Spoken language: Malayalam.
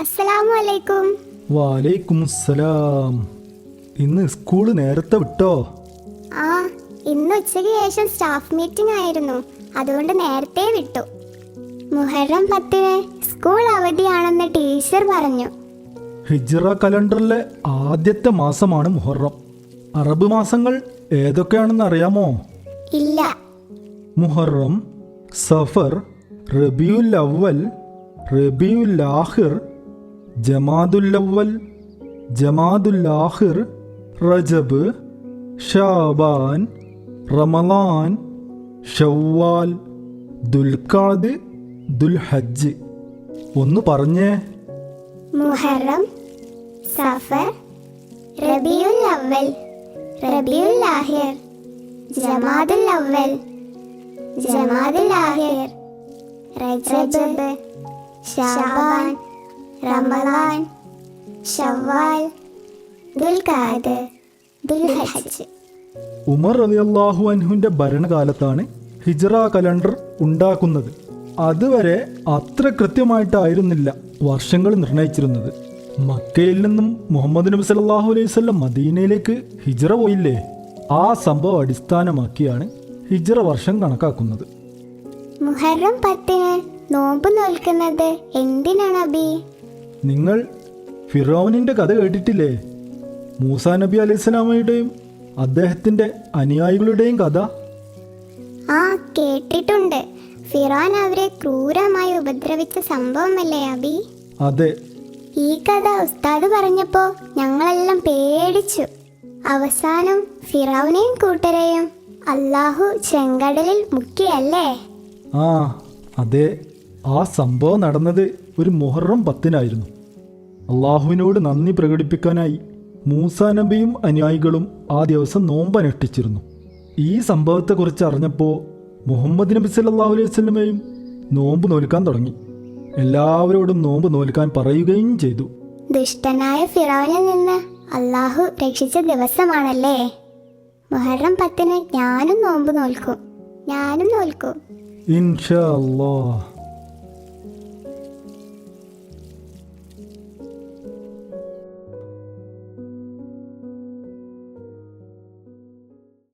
അസ്സലാമു അലൈക്കും വാലേക്കും സലാം ഇന്ന് സ്കൂൾ നേരത്തെ വിട്ടോ? ആ ഇന്ന് ഉച്ചയ്ക്ക് ശേഷം സ്റ്റാഫ് മീറ്റിംഗ് ആയിരുന്നു. അതുകൊണ്ട് നേരത്തെ വിട്ടു. മുഹറം പത്തിന് സ്കൂൾ അവധിയാണെന്ന് ടീച്ചർ പറഞ്ഞു. ഹിജ്റ കലണ്ടറിലെ ആദ്യത്തെ മാസമാണ് മുഹറം. അറബ് മാസങ്ങൾ ഏതൊക്കെയാണെന്ന് അറിയാമോ? ഇല്ല. മുഹറം സഫർ റബിയുൽ അവൽ റബിയുൽ ആഹിർ ജമാദുൽ ജമാദുല്ലാഹിർ റജബ് ഷാബാൻ റമലാൻ ഷവ്വാൽ ദുൽഖാദ് ദുൽഹജ്ജ്. ഒന്ന് പറഞ്ഞേ. മുഹറം സഫർ റബിയുൽ അവൽ റബിയുൽ ആഹിർ ജമാദുൽ അവൽ ജമാദുൽ ആഹിർ റജബ് ഷാബാൻ റമളാൻ ഷവ്വാൽ ദുൽഖാദ് ദുൽഹജ്ജ്. ഉമർ റളിയല്ലാഹു അൻഹുവിന്റെ ഭരണകാലത്താണ് ഹിജ്റ കലണ്ടർ ഉണ്ടാക്കുന്നത്. അതുവരെ അത്ര കൃത്യമായിട്ടായിരുന്നില്ല വർഷങ്ങൾ നിർണയിച്ചിരുന്നത്. മക്കയിൽ നിന്നും മുഹമ്മദ് നബി സല്ലല്ലാഹു അലൈഹി വസല്ലം മദീനയിലേക്ക് ഹിജ്റ പോയില്ലേ? ആ സംഭവം അടിസ്ഥാനമാക്കിയാണ് ഹിജ്റ വർഷം കണക്കാക്കുന്നത്. മുഹറം പത്തിന് നോമ്പ് നോൽക്കുന്നത് എന്തിനാണ് അബി നിങ്ങൾ ഫിറോവനിന്റെ കഥ കേട്ടിട്ടില്ലേ? മൂസ നബി അലൈഹി സ്വലാമയുടെയും അദ്ദേഹത്തിന്റെ അനുയായികളുടെയും കഥ? ആ കേട്ടിട്ടുണ്ട്. ഫിറോൻ അവരെ ക്രൂരമായി ഉപദ്രവിച്ച സംഭവമല്ലേ അബി? അതെ. ഈ കഥ ഉസ്താദ് പറഞ്ഞപ്പോ ഞങ്ങളെല്ലാം പേടിച്ചു. അവസാനം ഫിറൌനെയും കൂട്ടരെയും അല്ലാഹു ചെങ്കടലിൽ മുക്കിയല്ലേ? ആ അതെ. ആ സംഭവം നടന്നത് ഒരു മുഹറം പത്തിനായിരുന്നു. അള്ളാഹുവിനോട് നന്ദി പ്രകടിപ്പിക്കാനായി മൂസാ നബിയും അനുയായികളും ആ ദിവസം നോമ്പനുഷ്ഠിച്ചിരുന്നു ഈ സംഭവത്തെക്കുറിച്ച് അറിഞ്ഞപ്പോൾ മുഹമ്മദ് നബി സല്ലല്ലാഹു അലൈഹി വസല്ലമയും നോമ്പ് നോൽക്കാൻ തുടങ്ങി. എല്ലാവരോടും നോമ്പ് നോൽക്കാൻ പറയുകയും ചെയ്തു. ദുഷ്ടനായ ഫിറോനിൽ നിന്ന് അള്ളാഹു രക്ഷിച്ച ദിവസമാണല്ലേ? മുഹറം പത്തിന് ഞാനും നോമ്പ് നോൽക്കും. ഞാനും നോൽക്കും. ഇൻഷാ അല്ലാ